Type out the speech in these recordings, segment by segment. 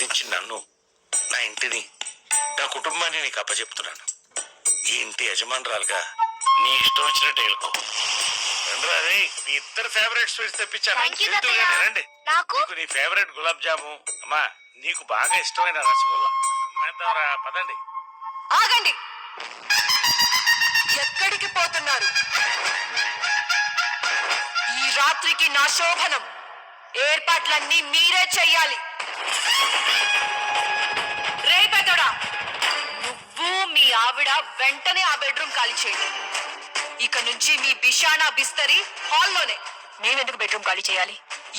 నుంచి నన్ను నా ఇంటిని నా కుటుంబాన్ని నీకు అప్పచెప్తున్నాను. ఈ ఇంటి యజమానురాలుగా నీ ఇష్టం వచ్చినట్టు వెళ్ళుకో రండిరా రే, మీ ఇద్దరు ఫేవరెట్ స్వీట్స్ తెప్పించాను. Thank you, తాతయ్య. రండి నాకు? నీకు నీ ఫేవరెట్ గులాబ్ జాము. అమ్మా నీకు బాగా ఇష్టమైన రసగుల్లా. ఉమ్మేద్దాంరా పదండి. ఆగండి. ఎక్కడికి పోతున్నారు? ఈ రాత్రికి నా శోభనం. ఏర్పాట్లన్నీ మీరే చెయ్యాలి. రే పెద్దోడా నువ్వు మీ ఆవిడ వెంటనే ఆ బెడ్రూమ్ ఖాళీ చేయండి ఇక నుంచి మీ బిషానా బిస్తరి హాల్లోనే. మేమెందుకు బెడ్రూమ్ ఖాళీ చేయాలి?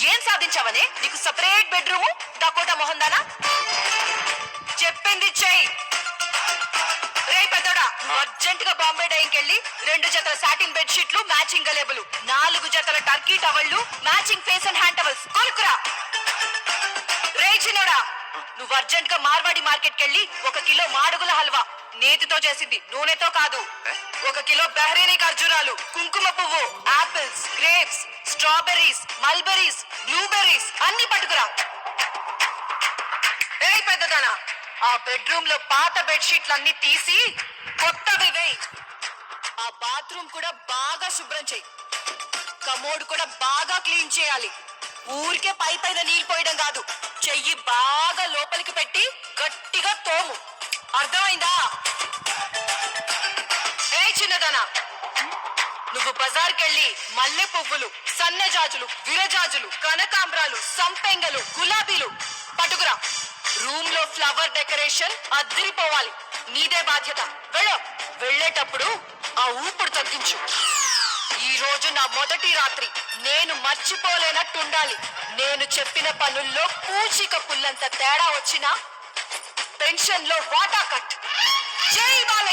ఏం సాధించావనే? నీకు సపరేట్ బెడ్రూము డకోటా మొహందానా? చెప్పింది చెయ్యి. అర్జెంట్గా బాంబే డైంకి వెళ్ళి రెండు జతల సాటిన్ బెడ్ షీట్లు మ్యాచింగ్ గలేబులు నాలుగు జతల Turkey టవళ్ళు matching face and hand towels కొనుక్కురా రే చిన్నోడా! నువ్వు అర్జెంట్గా మార్వాడి మార్కెట్ కెళ్ళి ఒక కిలో మాడుగుల హల్వా నేతితో చేసింది. నూనెతో కాదు. ఒక కిలో బెహరీని ఖర్జూరాలు కుంకుమ పువ్వు apples grapes strawberries mulberries blueberries అన్ని పట్టుకురా. ఏ పెద్దదానా! ఆ బెడ్రూమ్లో పాత బెడ్షీట్లు అన్ని తీసి కొత్తవి వేయి. ఆ బాత్రూమ్ కూడా బాగా శుభ్రం చేయి. కమోడ్ కూడా బాగా క్లీన్ చేయాలి. ఊరికే పై పైన నీళ్ళు పోయడం కాదు. చెయ్యి బాగా లోపలికి పెట్టి గట్టిగా తోము. అర్థమైందా? ఏ చిన్నదనా? నువ్వు బజార్కెళ్ళి మల్లె పువ్వులు సన్నజాజులు విరజాజులు కనకాంబరాలు సంపెంగలు గులాబీలు పట్టుకురా. రూమ్లో ఫ్లవర్ డెకరేషన్ అద్దరిపోవాలి. నీదే బాధ్యత. వెళ్ళ. వెళ్ళేటప్పుడు ఆ ఊపుడు తగ్గించు. ఈ రోజు నా మొదటి రాత్రి. నేను మర్చిపోలేనట్టుండాలి. నేను చెప్పిన పనుల్లో పూచిక పుల్లంత తేడా వచ్చినా పెన్షన్లో వాటా కట్. జై బాలయ్య!